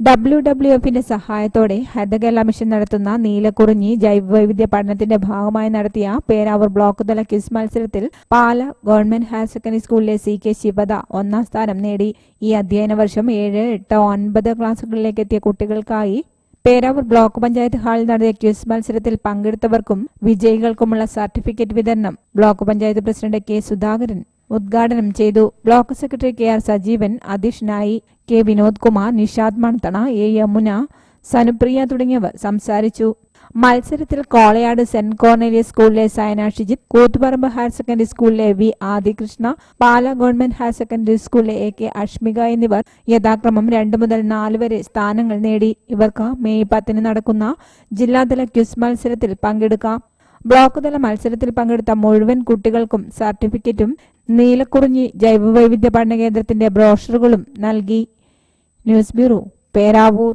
W W എഫിന്റെ സഹായത്തോടെ Haritha Kerala mission നടത്തുന്ന നീലക്കുറിഞ്ഞി ജൈവവൈവിധ്യ പഠനത്തിന്റെ ഭാഗമായി നടത്തിയ പേരാവൂർ ബ്ലോക്ക് തല ക്വിസ് മത്സരത്തിൽ പാല ഗവൺമെന്റ് ഹയർ സെക്കൻഡറി സ്കൂളിലെ സി കെ ശിവദ ഒന്നാം സ്ഥാനം നേടി. ഈ അധ്യയന വർഷം ഏഴ് എട്ട് ഒൻപത് ക്ലാസുകളിലേക്ക് എത്തിയ കുട്ടികൾക്കായി പേരാവൂർ ബ്ലോക്ക് പഞ്ചായത്ത് ഹാളിൽ നടത്തിയ ക്വിസ് മത്സരത്തിൽ പങ്കെടുത്തവർക്കും വിജയികൾക്കുമുള്ള സർട്ടിഫിക്കറ്റ് വിതരണം. Block panchayat president K Sudhakaran ഉദ്ഘാടനം ചെയ്തു. Block secretary K R Sajeevan അധ്യക്ഷനായി കെ വിനോദ് കുമാർ നിഷാദ് മൺതണ എ യമുന സനുപ്രിയ തുടങ്ങിയവർ സംസാരിച്ചു. മത്സരത്തിൽ കോളയാട് സെന്റ് കോർണേലിയസ് സ്കൂളിലെ സയന ഷിജിത്ത് കൂത്തുപറമ്പ് ഹയർ സെക്കൻഡറി സ്കൂളിലെ V Adikrishna Pala government higher secondary സ്കൂളിലെ എ കെ അഷ്മിക എന്നിവർ യഥാക്രമം രണ്ടു മുതൽ നാല് വരെ സ്ഥാനങ്ങൾ നേടി. ഇവർക്ക് മെയ് പത്തിന് നടക്കുന്ന ജില്ലാതല ക്വിസ് മത്സരത്തിൽ പങ്കെടുക്കാം. ബ്ലോക്ക് തല മത്സരത്തിൽ പങ്കെടുത്ത മുഴുവൻ കുട്ടികൾക്കും സർട്ടിഫിക്കറ്റും നീലക്കുറിഞ്ഞി ജൈവവൈവിധ്യ പഠന കേന്ദ്രത്തിന്റെ ബ്രോഷറുകളും നൽകി. News bureau Peravoor.